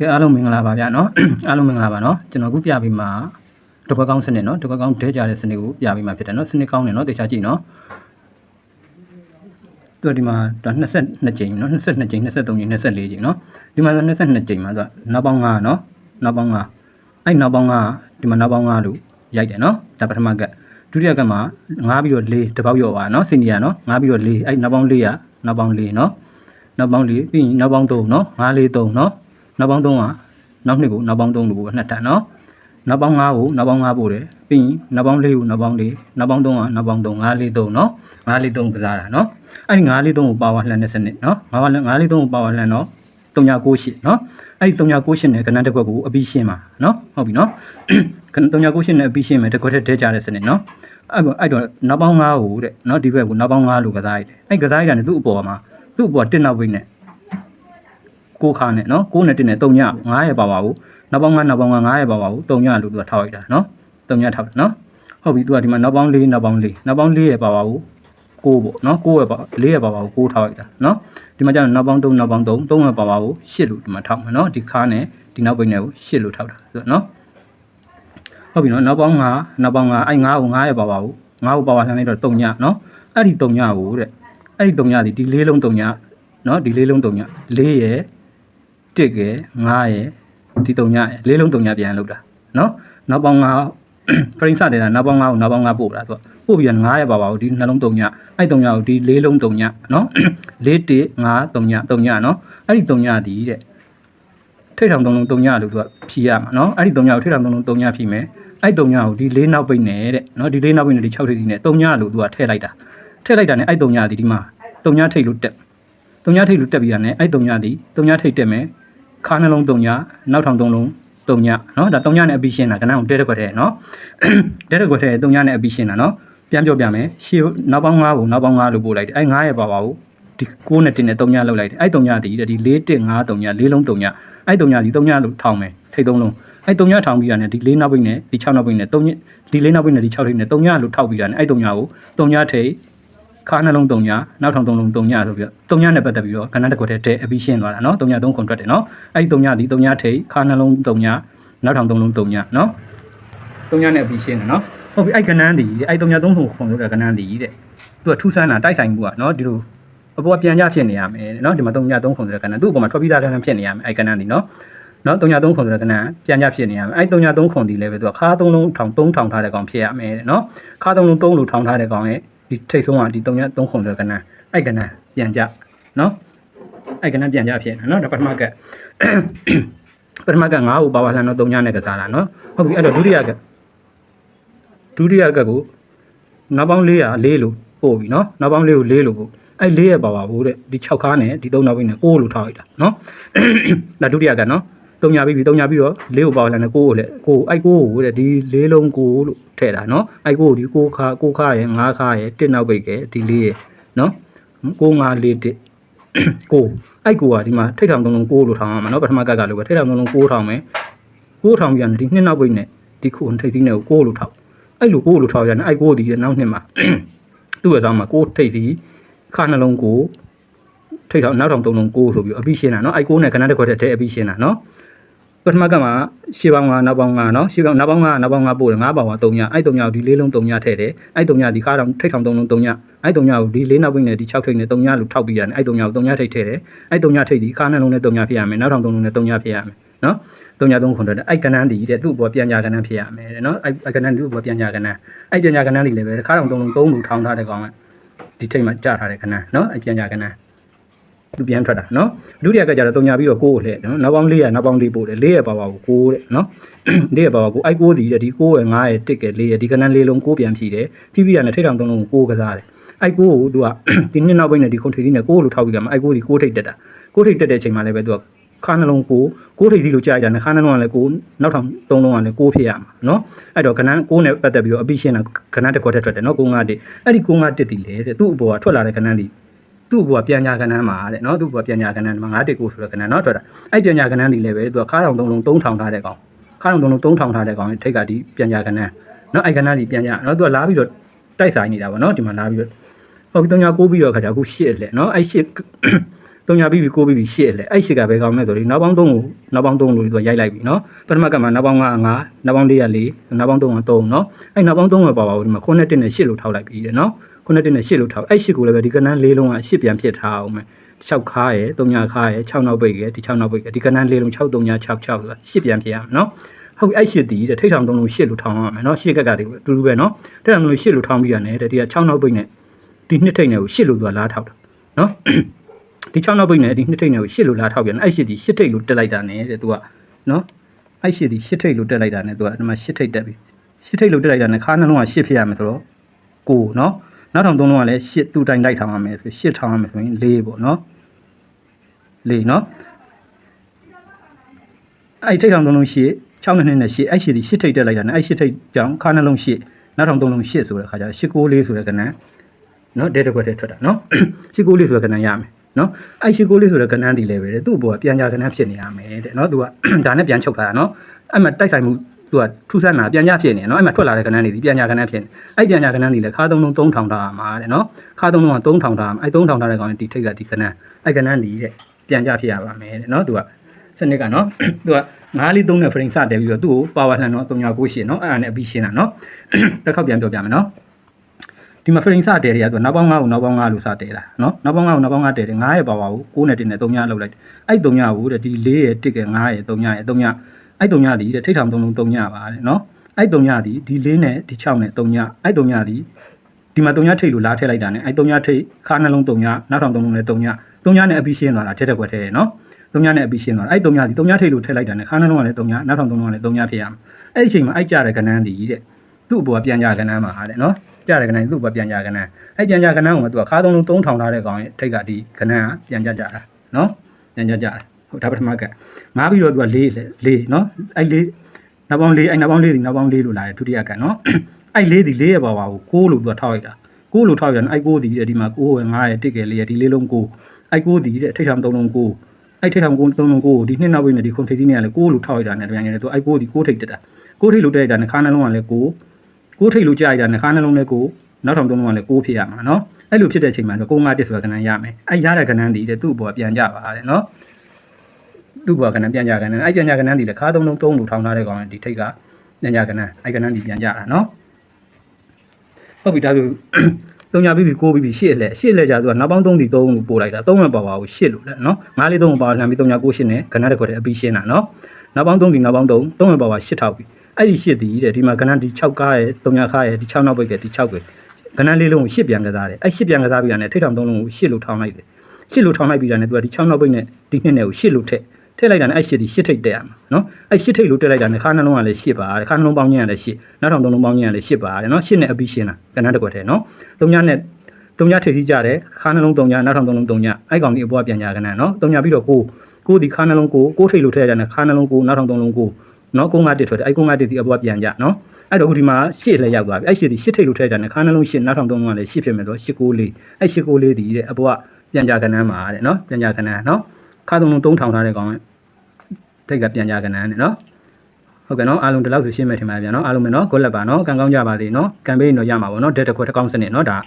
ကဲအားလုံးမင်္ဂလာပါဗျာနော်အားလုံးမင်္ဂလာပါနော်ကျွန်တော်အခုပြပေးမှာတပတ်ကောင်းစနစ်နော်တပတ်ကောင်းဒဲကြတဲ့စနစ်ကိုပြပေးမှာဖြစ်တယ်နော်စနစ်ကောင်းတယ်နော်တေချာကြည့်နော်သူကဒီမှာဒါ22ကြိမ်နော်22ကြိမ်23ကြိမ်24ကြိမ်နော်ဒီမှာဆို22ကြိမ်မှာသူကနောက်ပေါင်း9နော်နောက်ပေါင်း9အဲ့နောက်ပေါင်း9ဒီမှာနောက်ပေါင်း9လို့ရိုက်တယ်နော်ဒါပထမကဒုတိယကမှာ9ပြီးတော့4တစ်ပေါက်ရော့ပါနော်စင်နီယာနော်9ပြီးတော့4အဲ့နောက်ပေါင်း4ကနောက်ပေါင်း4နော်နောက်ပေါင်း4ပြီးရင်နောက်ပေါင်း3နော်9 4 3နော် နောက်ပေါင်း3ကနောက်နှစ်ကိုနောက်ပေါင်း3လို့ပို့နှစ်ထပ်နော်နောက်ပေါင်း5ကိုနောက်ပေါင်း5ပို့တယ်ပြီးရင်နောက်ပေါင်း4ကိုနောက်ပေါင်း4နောက်ပေါင်း3ကနောက်ပေါင်း3 5 4 3နော်5 4 3ကစားတာနော်အဲ့ဒီ5 4 3ကိုပါဝါလှန်တဲ့စနစ်နော်5 5 4 3ကိုပါဝါလှန်တော့398နော်အဲ့ဒီ398နဲ့ကဏ္ဍတစ်ခွက်ကိုအပြီးရှင်းပါနော်ဟုတ်ပြီနော်398နဲ့အပြီးရှင်းမယ်တစ်ခွက်ထည့်ထည့်ကြတဲ့စနစ်နော်အဲ့တော့အဲ့တော့နောက်ပေါင်း5ကိုတဲ့နော်ဒီဘက်ကိုနောက်ပေါင်း5လို့ကစားရတယ်အဲ့ကစားရတာနဲ့သူ့အပေါ်မှာသူ့အပေါ်တစ်နောက်ဝိတ်နဲ့ ကိုခါနဲ့နော်ကိုနဲ့တင်နဲ့3ည9ရပါပါဘူးနောက်ပေါင်း9နောက်ပေါင်း9ရပါပါဘူး3ညလို့သူကထောက်လိုက်တာနော်3ညထောက်တယ်နော်ဟုတ်ပြီသူကဒီမှာနောက်ပေါင်း4နောက်ပေါင်း4နောက်ပေါင်း4ရပါပါဘူး6ပေါ့နော်6ရပါ4ရပါပါဘူး6ထောက်လိုက်တာနော်ဒီမှာကျတော့နောက်ပေါင်း3နောက်ပေါင်း3 3ရပါပါဘူး8လို့ဒီမှာထောက်မယ်နော်ဒီခါနဲ့ဒီနောက်ပိတ်နဲ့ကို8လို့ထောက်တာဆိုတော့နော်ဟုတ်ပြီနော်နောက်ပေါင်း9နောက်ပေါင်း9အဲ့9ကို9ရပါပါဘူး9ကိုပါပါလှမ်းလိုက်တော့3ညနော်အဲ့ဒီ3ညကိုတဲ့အဲ့ဒီ3ညဒီဒီလေးလုံး3ညနော်ဒီလေးလုံး3ည4ရယ် တစ်ကဲ9ရယ်ဒီ3ညရယ်လေးလုံး3ညပြန်လောက်တာနော်နောက်ပေါင်း9 frame စတယ်တာနောက်ပေါင်း9ကိုနောက်ပေါင်း9ပို့တာသူကပို့ပြီးတော့9ရပါပါဘူးဒီနှလုံး3ညအဲ့3ညကိုဒီလေးလုံး3ညနော်4 1 5 3ည3ညနော်အဲ့ဒီ3ညဒီတဲ့ထိတ်ထောင်3လုံး3ညလို့သူကဖြီးရမှာနော်အဲ့ဒီ3ညကိုထိတ်ထောင်3လုံး3ညဖြီးမယ်အဲ့3ညကိုဒီလေးနောက်ပိတ်နဲ့တဲ့နော်ဒီလေးနောက်ပိတ်နဲ့ဒီ6ထိပ်ဒီနဲ့3ညလို့သူကထည့်လိုက်တာထည့်လိုက်တာနဲ့အဲ့3ညဒီဒီမှာ3ညထိတ်လို့တက်3ညထိတ်လို့တက်ပြီးရတယ်အဲ့3ညဒီ3ညထိတ်တက်မယ် ခါနှလုံးတုံညနောက်ထောင်သုံးလုံးတုံညနော်ဒါတုံညနဲ့အပြီးရှင်းတာကဏ္ဍကိုတဲတဲ့ခွက်ထဲနော်တဲတဲ့ခွက်ထဲတုံညနဲ့အပြီးရှင်းတာနော်ပြန်ပြောပြမယ်ရှေ့နောက်ပေါင်း9ကိုနောက်ပေါင်း9လို့ပို့လိုက်တယ်အဲ9ရဲ့ပါပါကိုဒီ9နဲ့တင်နဲ့တုံညလောက်လိုက်တယ်အဲတုံညတည်တယ်ဒီ6 1 9တုံည၄လုံးတုံညအဲတုံညဒီတုံညလို့ထောင်မယ်ထိတ်သုံးလုံးအဲတုံညထောင်ပြီးရတယ်ဒီ၄နောက်ပိတ်နဲ့ဒီ6နောက်ပိတ်နဲ့တုံညဒီ၄နောက်ပိတ်နဲ့ဒီ6ထိတ်နဲ့တုံညလို့ထောက်ပြီးရတယ်အဲတုံညကိုတုံညထိတ် ခါနှလုံး၃ညနောက်ထောင်၃လုံး၃ညဆိုပြီးတော့၃ညနဲ့ပတ်သက်ပြီးတော့ကဏ္ဍတစ်ခုတည်းတဲ့အပြီးရှင်းသွားတာနော်၃ည၃ခုထွက်တယ်နော်အဲ့ဒီ၃ညဒီ၃ညထိခါနှလုံး၃ညနောက်ထောင်၃လုံး၃ညနော်၃ညနဲ့အပြီးရှင်းတယ်နော်ဟုတ်ပြီအဲ့ကဏ္ဍဒီအဲ့၃ည၃ခုခုလို့တဲ့ကဏ္ဍဒီတဲ့သူကထူးဆန်းတာတိုက်ဆိုင်မှုကနော်ဒီလိုအပေါ်ပြန်ကြဖြစ်နေရမယ်နော်ဒီမှာ၃ည၃ခုဆိုတဲ့ကဏ္ဍသူ့အပေါ်မှာထွက်ပြီးသားကဏ္ဍဖြစ်နေရမယ်အဲ့ကဏ္ဍဒီနော်နော်၃ည၃ခုဆိုတဲ့ကဏ္ဍပြန်ကြဖြစ်နေရမယ်အဲ့၃ည၃ခုဒီလည်းပဲသူကခါ၃လုံးထောင်၃ထောင်ထားတဲ့ကောင်ဖြစ်ရမယ်နော်ခါ၃လုံး၃လို့ထောင်ထားတဲ့ကောင်ရဲ့ ဒီထိတ်ဆုံးကဒီ3ည3ခွန်ဆိုတဲ့ကဏ္ဍအဲ့ကဏ္ဍပြန်ကြနော်အဲ့ကဏ္ဍပြန်ကြဖြစ်နေနော်ဒါပထမကပထမက9ကိုပါဝါလှန်တော့3ညနဲ့ကစားတာနော်ဟုတ်ပြီအဲ့တော့ဒုတိယကဒုတိယကကိုနောက်ပေါင်း400 4လို့ပို့ပြီနော်နောက်ပေါင်း4ကို4လို့ပို့အဲ့4ရပါပါဘူးတဲ့ဒီ6ခါနဲ့ဒီ3နောက်ပိနဲ့6လို့ထားလိုက်တာနော်ဒါဒုတိယကနော်3ညာပြီးပြီ3ညာပြီးတော့4ကိုပါဝါလှန်နဲ့6ကိုလည်း6အဲ့6ကိုတဲ့ဒီ4လုံး6လို့ ထည့်တာနော်အဲ့ကိုဒီကိုခါကိုခါရယ်ငါးခါရယ်တစ်နောက်ပိတ်ကဲဒီလေးရယ်နော်ကိုငါးလေးတစ်ကိုအဲ့ကိုကဒီမှာထိတ်ထောင်သုံးလုံးကိုလို့ထောင်ရမှာနော်ပထမကတ်ကလိုပဲထိတ်ထောင်သုံးလုံးကိုထောင်မယ်ကိုထောင်ပြန်ဒီနှစ်နောက်ပိတ်နဲ့ဒီခုထိတ်သီးနဲ့ကိုလို့ထောင်အဲ့လိုကိုလို့ထောင်ရတယ်အဲ့ကိုဒီနောက်နှစ်မှာသူ့ရဲ့ဆောင်မှာကိုထိတ်သီးခါနှလုံးကိုထိတ်ထောင်နောက်ထောင်သုံးလုံးကိုဆိုပြီးအပြီးရှင်းတာနော်အဲ့ကိုနဲ့ခဏတစ်ခွက်တည်းအပြီးရှင်းတာနော် ပထမကမှာရှေ့ပေါင်းကနောက်ပေါင်းကနော်ရှေ့ပေါင်းနောက်ပေါင်းကနောက်ပေါင်းကပို့တယ်ငါးပေါင်းက၃ညအဲ့၃ညကိုဒီ၄လုံး၃ညထည့်တယ်အဲ့၃ညဒီခါတော့ထိတ်ထောင်၃လုံး၃ညအဲ့၃ညကိုဒီ၄နောက်ပိတ်နဲ့ဒီ၆ထိတ်နဲ့၃ညလို့ထောက်ပြီးရတယ်အဲ့၃ညကို၃ညထိတ်ထည့်တယ်အဲ့၃ညထိတ်ဒီခါနှလုံးနဲ့၃ညဖြစ်ရမယ်နောက်ထောင်၃လုံးနဲ့၃ညဖြစ်ရမယ်နော်၃ည၃ခွန်တော့အဲ့ကဏန်းတည်တဲ့သူ့ဘောပြန်ညာကဏန်းဖြစ်ရမယ်တဲ့နော်အဲ့အဲ့ကဏန်းသူ့ဘောပြန်ညာကဏန်းအဲ့ပြန်ညာကဏန်းတွေလည်းပဲခါတော့၃လုံး၃လို့ထောင်ထားတဲ့ကောင်ကဒီထိတ်မှာကြထားတဲ့ကဏန်းနော်အဲ့ပြန်ညာကဏန်း သူပြန်ထွက်တာနော်ဒုတိယကကြတော့တုံညာပြီးတော့ကိုကိုလှည့်နော်နောက်ပေါင်း400နောက်ပေါင်း4ပို့တယ်400ပါပါကိုကိုတဲ့နော်400ပါပါကိုအိုက်ကိုဒီတဲ့ဒီ9ရယ်9ရယ်1ကဲ4ရယ်ဒီကနန်းလေးလုံးကိုပြန်ဖြီးတယ်ဖြီးပြီးရနဲ့ထိတ်တောင်သုံးလုံးကိုကိုကစားတယ်အိုက်ကိုကိုသူကဒီနှစ်နောက်ပိုင်းနဲ့ဒီခုံထိပ်ကြီးနဲ့ကိုကိုလိုထောက်ပြီးကမှအိုက်ကိုဒီကိုထိတ်တက်တာကိုထိတ်တက်တဲ့အချိန်မှာလည်းပဲသူကခါနှလုံးကိုကိုထိပ်ကြီးလိုကြာရတာနဲ့ခါနှလုံးကလည်းကိုနောက်ထောင်သုံးလုံးကလည်းကိုဖြစ်ရမှာနော်အဲ့တော့ကနန်းကိုနဲ့ပတ်သက်ပြီးတော့အပိရှင်းတာကနန်းတစ်ခွက်ထက်ထွက်တယ်နော်ကိုငါတစ်အဲ့ဒီကိုငါတစ်တည်လေတဲ့သူ့အပေါ်ကထွက်လာတဲ့ကနန်းဒီ သူ့ဘုရားပြန်ညာကဏ္ဍမှာတဲ့နော်သူ့ဘုရားပြန်ညာကဏ္ဍမှာ9တက်ကိုဆိုတဲ့ကဏ္ဍနော်ထွက်တာအဲ့ပြန်ညာကဏ္ဍဒီလည်းပဲသူကခါထောင်သုံးလုံး3000ထားတဲ့ကောင်ခါထောင်သုံးလုံး3000ထားတဲ့ကောင်ထိတ်ကဒီပြန်ညာကဏ္ဍနော်အဲ့ကဏ္ဍဒီပြန်ညာနော်သူကလာပြီးတော့တိုက်ဆိုင်နေတာပေါ့နော်ဒီမှာလာပြီးတော့ဟုတ်ပြီ3ည9ပြီးတော့ခါကျအခု8လက်နော်အဲ့8 3ညတုံညာပြီးပြီးကိုပြီးပြီးရှစ်လေအဲ့ရှစ်ကဘယ်ကောင်းလဲဆိုတော့နောက်ပေါင်း3ကိုနောက်ပေါင်း3လို့သူကရိုက်လိုက်ပြီနော်ပထမကမှနောက်ပေါင်း9 9နောက်ပေါင်း4 4နောက်ပေါင်း3က3နော်အဲ့နောက်ပေါင်း3ပဲပါပါဘူးဒီမှာ9နဲ့1နဲ့8လို့ထောက်လိုက်ပြီတဲ့နော် 9နဲ့1နဲ့8လို့ထောက်အဲ့ရှစ်ကိုလည်းပဲဒီကနန်း၄လုံးကရှစ်ပြန်ဖြစ်ထားအောင်မယ်6ခါရယ်3ညာခါရယ်6နောက်ပိတ်ရယ်ဒီ6နောက်ပိတ်ရယ်ဒီကနန်း၄လုံး6 3ညာ6 6ဆိုတာရှစ်ပြန်ဖြစ်ရမယ်နော်ဟုတ်အဲ့ရှစ်တီးတဲ့ထိတ်ထောင်3လုံးရှစ်လို့ထောင်ရမယ်နော်ရှစ်ကက်ကတည်းကအတူတူပဲနော်ထိတ်ထောင်3လုံးရှစ်လို့ထောင်ပြီးရတယ်တဲ့ဒီက6နောက်ပိတ်နဲ့ဒီနှစ်ထိတ်နဲ့ကိုရှစ်လို့သူကလားထောက်တာနော်ဒီ6နောက်ပိတ်နဲ့ဒီနှစ်ထိတ်နဲ့ကိုရှစ်လို့လာထောက်ပြန်အဲ့ရှစ်ဒီရှစ်ထိတ်လို့တက်လိုက်တာနဲ့တဲ့သူကနော်အဲ့ရှစ်ဒီရှစ်ထိတ်လို့တက်လိုက်တာနဲ့သူကဒီမှာရှစ်ထိတ်တက်ပြီရှစ်ထိတ်လို့တက်လိုက်တာနဲ့ခါနှလုံးကရှစ်ဖြစ်ရမယ်ဆိုတော့ကိုနော် နောက်ထောင်သုံးလုံးကလည်းရှစ်တူတိုင်လိုက်ထောင်ရမယ်ဆိုရှစ်ထောင်ရမယ်ဆိုရင်၄ပေါ့နော်၄နော်အဲ့ထိတ်ထောင်သုံးလုံးရှစ်6နဲ့2နဲ့ရှစ်အဲ့ရှစ်ဒီရှစ်ထိတ်တက်လိုက်တာနဲ့အဲ့ရှစ်ထိတ်ကြောင့်ခါနှလုံးရှစ်နောက်ထောင်သုံးလုံးရှစ်ဆိုတဲ့ခါကျတော့ရှစ်ကိုလေးဆိုတဲ့ကဏ္ဍနော်ဒဲတစ်ခွက်တည်းထွက်တာနော်ရှစ်ကိုလေးဆိုတဲ့ကဏ္ဍရမယ်နော်အဲ့ရှစ်ကိုလေးဆိုတဲ့ကဏ္ဍဒီလည်းပဲတဲ့သူ့ဘောကပြန်ကြကဏ္ဍဖြစ်နေရမယ်တဲ့နော်သူကဒါနဲ့ပြန်ချုပ်ထားတာနော်အဲ့မှာတိုက်ဆိုင်မှု သူကထူဆန်းတာပြန်ညဖြစ်နေနော်အဲ့မှာထွက်လာတဲ့ကဏ္ဍတွေဒီပြန်ညကဏ္ဍဖြစ်နေအဲ့ပြန်ညကဏ္ဍတွေလည်းခါသုံးလုံး3000ထားရမှာတဲ့နော်ခါသုံးလုံးက3000ထားရမှာအဲ့3000ထားတဲ့ကောင်ဒီထိတ်ကဒီကဏ္ဍအဲ့ကဏ္ဍတွေတဲ့ပြန်ညဖြစ်ရပါမယ်တဲ့နော်သူကစနစ်ကနော်သူက9လေး3နဲ့ frame စတယ်ပြီးတော့သူ့ကို power လှန်တော့398နော်အဲ့ဒါနဲ့အပြီးရှင်းတာနော်တစ်ခေါက်ပြန်ပြောပြမယ်နော်ဒီမှာ frame စတယ်တွေကသူနောက်ပေါင်း9ကိုနောက်ပေါင်း9လို့စတယ်တာနော်နောက်ပေါင်း9ကိုနောက်ပေါင်း9တယ်တယ်9ရဲ့ power ကို6နဲ့1နဲ့3ညလောက်လိုက်အဲ့3ညကိုတဲ့ဒီ4ရဲ့1က9ရဲ့3ညရဲ့3ည အဲ့တုံညသည်တဲ့ထိတ်ထောင်သုံးလုံးတုံညပါတဲ့နော်အဲ့တုံညသည်ဒီလေးနဲ့ဒီ6နဲ့တုံညအဲ့တုံညသည်ဒီမှာတုံညထိတ်လို့လားထည့်လိုက်တာနဲ့အဲ့တုံညထိတ်ခါနှလုံးတုံညနောက်ထောင်သုံးလုံးနဲ့တုံညတုံညနဲ့အပြီးရှင်းသွားတာထက်တဲ့ကွက်ထဲနော်တုံညနဲ့အပြီးရှင်းသွားတာအဲ့တုံညသည်တုံညထိတ်လို့ထည့်လိုက်တာနဲ့ခါနှလုံးကလည်းတုံညနောက်ထောင်သုံးလုံးကလည်းတုံညဖြစ်ရမယ်အဲ့ဒီအချိန်မှာအိုက်ကြတဲ့ကဏ္ဍန်သည်တဲ့သူ့အပေါ်ကပြန်ကြကဏ္ဍန်မှာဟာတဲ့နော်ကြတဲ့ကဏ္ဍန်သူ့အပေါ်ပြန်ကြကဏ္ဍန်အဲ့ပြန်ကြကဏ္ဍကိုမှသူကခါသုံးလုံးသုံးထောင်ထားတဲ့ကောင်ရဲ့ထိတ်ကဒီကဏ္ဍန်ကပြန်ကြကြတာနော်ပြန်ကြကြတာ ဒါပထမကငားပြီးတော့သူကလေးလေးနော်အဲ့လေးနောက်ပေါင်းလေးအဲ့နောက်ပေါင်းလေးဒီနောက်ပေါင်းလေးလို့လာတယ်ဒုတိယကနော်အဲ့လေးဒီလေးရဲ့ပါပါကို6လို့သူကထောက်လိုက်တာ6လို့ထောက်ရရင်အဲ့6ဒီဒီမှာ6ရဲ့9ရဲ့1ကယ်လေးရဲ့ဒီလေးလုံး6အဲ့6ဒီတဲ့ထိတ်ထောင်3လုံး6အဲ့ထိတ်ထောင်3လုံး6ဒီနှစ်နောက်ဝိနဲ့ဒီခွန်ထိတ်ကြီးနဲ့ကလည်း6လို့ထောက်လိုက်တာနဲ့တပြန်နေတယ်သူအဲ့6ဒီ6ထိတ်တက်တာ6ထိတ်လို့တက်လိုက်တာနဲ့ခါနှလုံးကလည်း6ကိုးထိတ်လို့ကြာရတာနှခါနှလုံးနဲ့ကိုနောက်ထောင်သုံးလုံးကလည်းကိုးဖြစ်ရမှာနော်အဲ့လိုဖြစ်တဲ့အချိန်မှာတော့ကိုးငါတစ်ဆိုတာကဏ္ဍရမယ်အဲ့ရတဲ့ကဏ္ဍဒီတဲ့သူ့ဘောပြန်ကြပါတဲ့နော် သူ့ဘောကဏ္ဍပြန်ကြကဏ္ဍအဲ့ပြန်ကြကဏ္ဍဒီလည်းခါသုံးလုံးသုံးလို့ထောင်ထားတဲ့ကောင်ဒီထိတ်ကပြန်ကြကဏ္ဍအဲ့ကဏ္ဍဒီပြန်ကြတာနော်ဟုတ်ပြီဒါဆိုသုံးညာပြီးပြီကိုးပြီးပြီရှစ်လက်ရှစ်လက်ကြာသူကနောက်ပေါင်း3ဒီ3လို့ပို့လိုက်တာ3မဲ့ပါပါကိုရှစ်လို့လဲနော်9လေး3ပါလှမ်းပြီး3ညာကိုရှစ်နဲ့ကဏ္ဍတစ်ခွက်တည်းအပြီးရှင်းတာနော်နောက်ပေါင်း3ဒီနောက်ပေါင်း3 3မဲ့ပါပါရှစ်ထောက်ပြီအဲ့ဒီရှစ်ဒီတဲ့ဒီမှာကဏ္ဍဒီ6ကားရဲ့3ညာခါရဲ့ဒီ6နောက်ပိတ်ရဲ့ဒီ6ပဲကဏ္ဍလေးလုံးကိုရှစ်ပြန်ကစားတယ်အဲ့ရှစ်ပြန်ကစားပြီးတာနဲ့ထိတ်ထောင်3လုံးကိုရှစ်လို့ထောင်လိုက်တယ်ရှစ်လို့ထောင်လိုက်ပြီးတာနဲ့သူကဒီ6နောက်ပိတ်နဲ့ဒီနှစ်နဲ့ကိုရှစ်လို့ထည့် ထည့်လိုက်တာနဲ့အဲ့ရှစ်ဒီရှစ်ထိတ်တက်ရမှာနော်အဲ့ရှစ်ထိတ်လို့တက်လိုက်တာနဲ့ခါနှလုံးကလည်းရှစ်ပါတဲ့ခါနှလုံးပေါင်းညံ့လည်းရှစ်နောက်ထောင်3လုံးပေါင်းညံ့လည်းရှစ်ပါတဲ့နော်ရှစ်နဲ့အပြီးရှင်းတာကဏ္ဍတစ်ခွက်ထဲနော်3ညနဲ့3ညထိပ်စီးကြတယ်ခါနှလုံး3ညနောက်ထောင်3လုံး3ညအဲ့ကောင်ဒီအပေါ်ကပြန်ကြကဏ္ဍနော်3ညပြီးတော့ကိုကိုဒီခါနှလုံးကိုကိုထိတ်လို့ထည့်ရတဲ့နဲ့ခါနှလုံးကိုနောက်ထောင်3လုံးကိုနော်ကုန်းငါတစ်ထွက်တယ်အဲ့ကုန်းငါတစ်ဒီအပေါ်ပြန်ကြနော်အဲ့တော့အခုဒီမှာရှစ်လည်းရောက်သွားပြီအဲ့ရှစ်ဒီရှစ်ထိတ်လို့ထည့်ကြတယ်ခါနှလုံးရှစ်နောက်ထောင်သုံးလုံးကလည်းရှစ်ဖြစ်မယ်ဆိုတော့ရှစ်ကိုလေးအဲ့ရှစ်ကိုလေးဒီတဲ့အပေါ်ကပြန်ကြကဏ္ဍမှာတဲ့နော်ပြန်ကြကဏ္ဍနော်ခါသုံးလုံး3000ထားတဲ့ကောင် ထိတ်ကပြန်ကြကဏ္ဍနဲ့နော်ဟုတ်ကဲ့နော်အားလုံးဒီလောက်ဆိုရှင်းမယ်ထင်ပါတယ်ဗျာနော်အားလုံးပဲနော်ဂုတ်လက်ပါနော်ကံကောင်းကြပါစေနော်ကံပေးရင်တော့ရမှာပေါ့နော်ဒက်တစ်ခွက်တစ်ကောင်းစနစ်နော်ဒါ